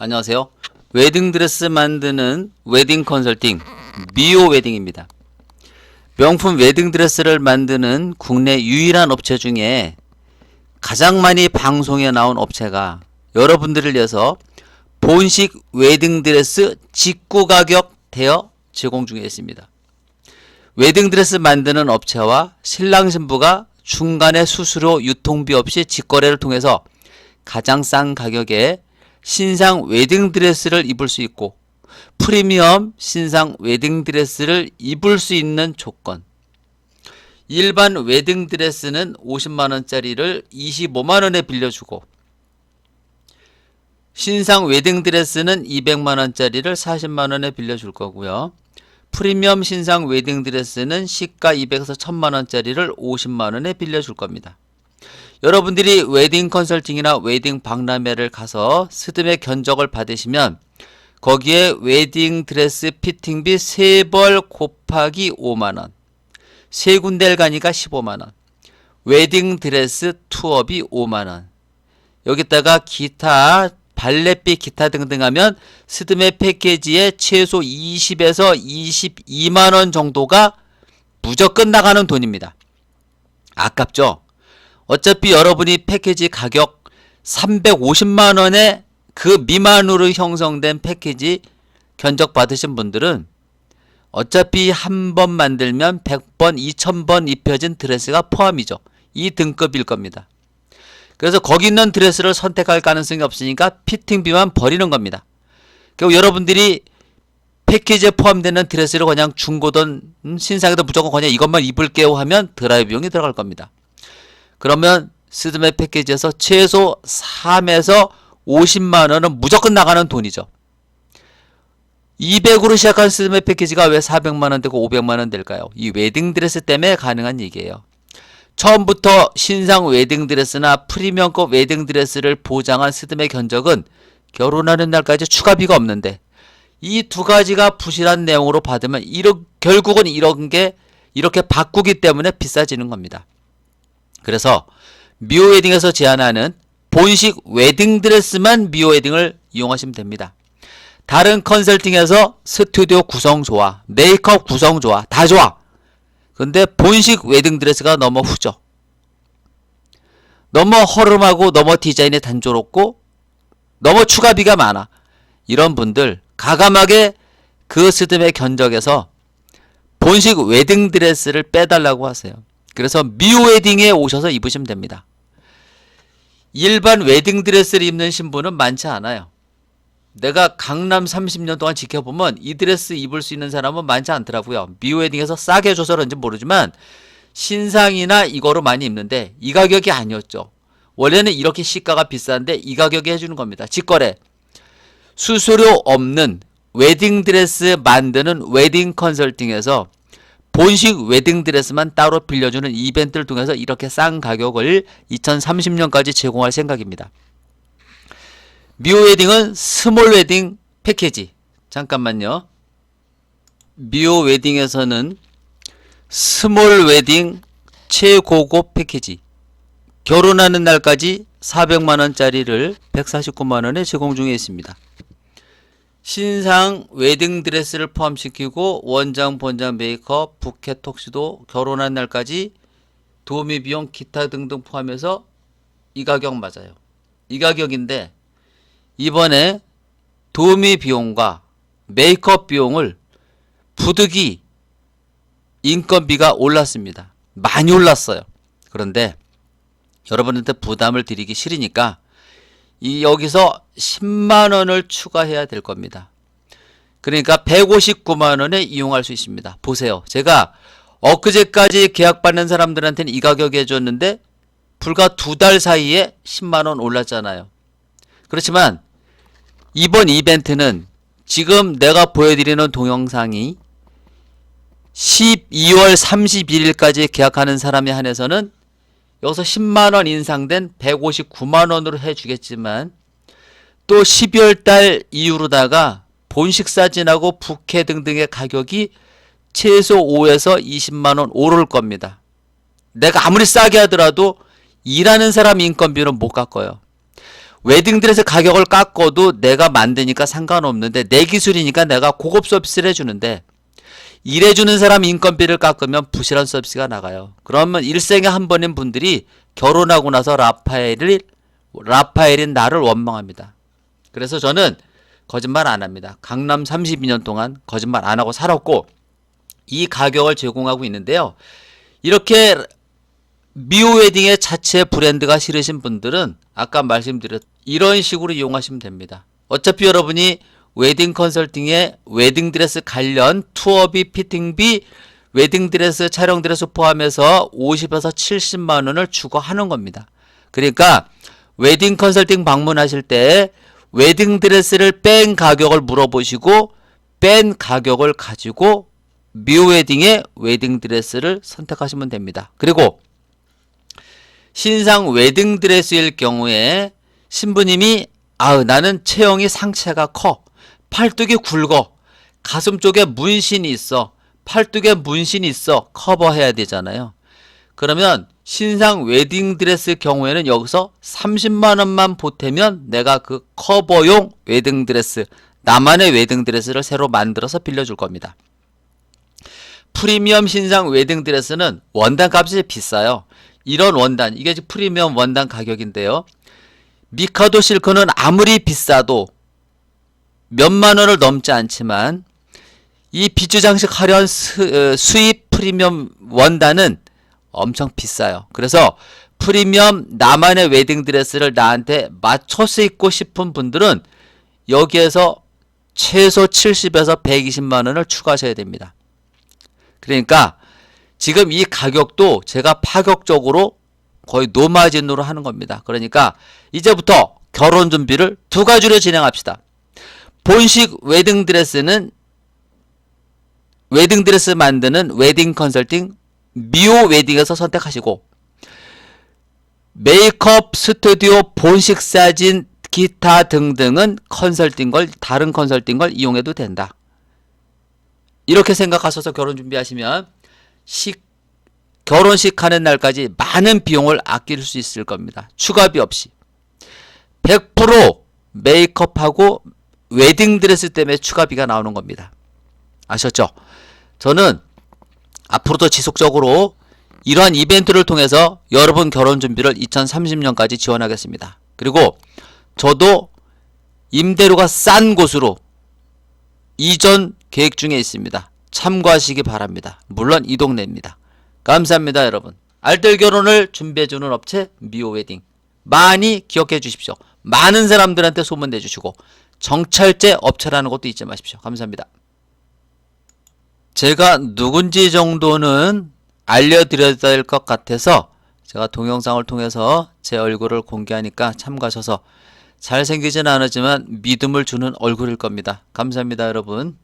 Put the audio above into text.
안녕하세요. 웨딩 드레스 만드는 웨딩 컨설팅 미오 웨딩입니다. 명품 웨딩 드레스를 만드는 국내 유일한 업체 중에 가장 많이 방송에 나온 업체가 여러분들을 위해서 본식 웨딩 드레스 직구 가격 대여 제공 중에 있습니다. 웨딩 드레스 만드는 업체와 신랑 신부가 중간에 수수료 유통비 없이 직거래를 통해서 가장 싼 가격에 신상 웨딩 드레스를 입을 수 있고 프리미엄 신상 웨딩 드레스를 입을 수 있는 조건 일반 웨딩 드레스는 50만 원짜리를 25만 원에 빌려주고 신상 웨딩 드레스는 200만 원짜리를 40만 원에 빌려줄 거고요. 프리미엄 신상 웨딩 드레스는 시가 200에서 1000만 원짜리를 50만 원에 빌려줄 겁니다. 여러분들이 웨딩 컨설팅이나 웨딩 박람회를 가서 스드메 견적을 받으시면 거기에 웨딩 드레스 피팅비 3벌 곱하기 5만원 세 군데를 가니까 15만원 웨딩 드레스 투어비 5만원 여기다가 기타 발렛비 기타 등등 하면 스드메 패키지에 최소 20에서 22만원 정도가 무조건 나가는 돈입니다. 아깝죠? 어차피 여러분이 패키지 가격 350만 원에 그 미만으로 형성된 패키지 견적 받으신 분들은 어차피 한 번 만들면 100번, 2000번 입혀진 드레스가 포함이죠. 이 등급일 겁니다. 그래서 거기 있는 드레스를 선택할 가능성이 없으니까 피팅비만 버리는 겁니다. 그리고 여러분들이 패키지에 포함되는 드레스를 그냥 중고든 음, 신상에도 무조건 그냥 이것만 입을게요 하면 드라이브 비용이 들어갈 겁니다. 그러면 스드메 패키지에서 최소 3에서 50만 원은 무조건 나가는 돈이죠. 200으로 시작한 스드메 패키지가 왜 400만 원 되고 500만 원 될까요? 이 웨딩 드레스 때문에 가능한 얘기예요. 처음부터 신상 웨딩 드레스나 프리미엄급 웨딩 드레스를 보장한 스드메 견적은 결혼하는 날까지 추가비가 없는데 이 두 가지가 부실한 내용으로 받으면 이러, 결국은 이런 게 이렇게 바꾸기 때문에 비싸지는 겁니다. 그래서 미오 웨딩에서 제안하는 본식 웨딩 드레스만 미오 웨딩을 이용하시면 됩니다. 다른 컨설팅에서 스튜디오 구성 좋아, 메이크업 구성 좋아, 다 좋아. 근데 본식 웨딩 드레스가 너무 후져. 너무 허름하고 너무 디자인이 단조롭고 너무 추가비가 많아. 이런 분들 가감하게 그 스드메 견적에서 본식 웨딩 드레스를 빼달라고 하세요. 그래서 미 웨딩에 오셔서 입으시면 됩니다. 일반 웨딩 드레스를 입는 신부는 많지 않아요. 내가 강남 30년 동안 지켜보면 이 드레스 입을 수 있는 사람은 많지 않더라고요. 미 웨딩에서 싸게 줘서 그런지 모르지만 신상이나 이거로 많이 입는데 이 가격이 아니었죠. 원래는 이렇게 시가가 비싼데 이 가격에 해주는 겁니다. 직거래. 수수료 없는 웨딩 드레스 만드는 웨딩 컨설팅에서 본식 웨딩 드레스만 따로 빌려주는 이벤트를 통해서 이렇게 싼 가격을 2030년까지 제공할 생각입니다. 미오 웨딩은 스몰 웨딩 패키지. 잠깐만요. 미오 웨딩에서는 스몰 웨딩 최고급 패키지. 결혼하는 날까지 400만원짜리를 149만원에 제공 중에 있습니다. 신상 웨딩 드레스를 포함시키고 원장, 본장, 메이크업, 부케, 톡시도, 결혼한 날까지 도우미 비용, 기타 등등 포함해서 이 가격 맞아요. 이 가격인데 이번에 도우미 비용과 메이크업 비용을 부득이 인건비가 올랐습니다. 많이 올랐어요. 그런데 여러분한테 부담을 드리기 싫으니까 이 여기서 10만 원을 추가해야 될 겁니다. 그러니까 159만 원에 이용할 수 있습니다. 보세요. 제가 엊그제까지 계약받는 사람들한테는 이 가격에 줬는데 불과 두 달 사이에 10만 원 올랐잖아요. 그렇지만 이번 이벤트는 지금 내가 보여드리는 동영상이 12월 31일까지 계약하는 사람에 한해서는 여기서 10만원 인상된 159만원으로 해주겠지만 또 12월 달 이후로다가 본식 사진하고 부케 등등의 가격이 최소 5에서 20만원 오를 겁니다. 내가 아무리 싸게 하더라도 일하는 사람 인건비는 못 깎아요. 웨딩드레스 가격을 깎아도 내가 만드니까 상관없는데 내 기술이니까 내가 고급 서비스를 해주는데 일해주는 사람 인건비를 깎으면 부실한 서비스가 나가요. 그러면 일생에 한 번인 분들이 결혼하고 나서 라파엘이 라파엘인 나를 원망합니다. 그래서 저는 거짓말 안 합니다. 강남 32년 동안 거짓말 안 하고 살았고 이 가격을 제공하고 있는데요. 이렇게 미오 웨딩의 자체 브랜드가 싫으신 분들은 아까 말씀드렸 이런 식으로 이용하시면 됩니다. 어차피 여러분이 웨딩 컨설팅에 웨딩 드레스 관련 투어비, 피팅비, 웨딩 드레스, 촬영 드레스 포함해서 50에서 70만 원을 주고 하는 겁니다. 그러니까 웨딩 컨설팅 방문하실 때 웨딩 드레스를 뺀 가격을 물어보시고 뺀 가격을 가지고 미오 웨딩의 웨딩 드레스를 선택하시면 됩니다. 그리고 신상 웨딩 드레스일 경우에 신부님이 아우 나는 체형이 상체가 커 팔뚝이 굵어 가슴 쪽에 문신이 있어 팔뚝에 문신이 있어 커버해야 되잖아요. 그러면 신상 웨딩 드레스 경우에는 여기서 30만 원만 보태면 내가 그 커버용 웨딩 드레스 나만의 웨딩 드레스를 새로 만들어서 빌려줄 겁니다. 프리미엄 신상 웨딩 드레스는 원단 값이 비싸요. 이런 원단 이게 프리미엄 원단 가격인데요. 미카도 실크는 아무리 비싸도 몇만 원을 넘지 않지만 이 비주 장식 화려한 수, 어, 수입 프리미엄 원단은 엄청 비싸요. 그래서 프리미엄 나만의 웨딩 드레스를 나한테 맞춰서 입고 싶은 분들은 여기에서 최소 70에서 120만 원을 추가하셔야 됩니다. 그러니까 지금 이 가격도 제가 파격적으로 거의 노마진으로 하는 겁니다. 그러니까 이제부터 결혼 준비를 두 가지로 진행합시다. 본식 웨딩 드레스는 웨딩 드레스 만드는 웨딩 컨설팅 미오 웨딩에서 선택하시고 메이크업 스튜디오 본식 사진 기타 등등은 컨설팅 걸 다른 컨설팅 걸 이용해도 된다. 이렇게 생각하셔서 결혼 준비하시면 식 결혼식 하는 날까지 많은 비용을 아낄 수 있을 겁니다. 추가비 없이 100% 메이크업하고 웨딩 드레스 때문에 추가비가 나오는 겁니다. 아셨죠? 저는 앞으로도 지속적으로 이러한 이벤트를 통해서 여러분 결혼 준비를 2030년까지 지원하겠습니다. 그리고 저도 임대료가 싼 곳으로 이전 계획 중에 있습니다. 참고하시기 바랍니다. 물론 이 동네입니다. 감사합니다, 여러분. 알뜰 결혼을 준비해주는 업체 미오웨딩 많이 기억해 주십시오. 많은 사람들한테 소문 내 주시고 정찰제 업체라는 것도 잊지 마십시오. 감사합니다. 제가 누군지 정도는 알려드려야 될 것 같아서 제가 동영상을 통해서 제 얼굴을 공개하니까 참가하셔서 잘생기진 않았지만 믿음을 주는 얼굴일 겁니다. 감사합니다, 여러분.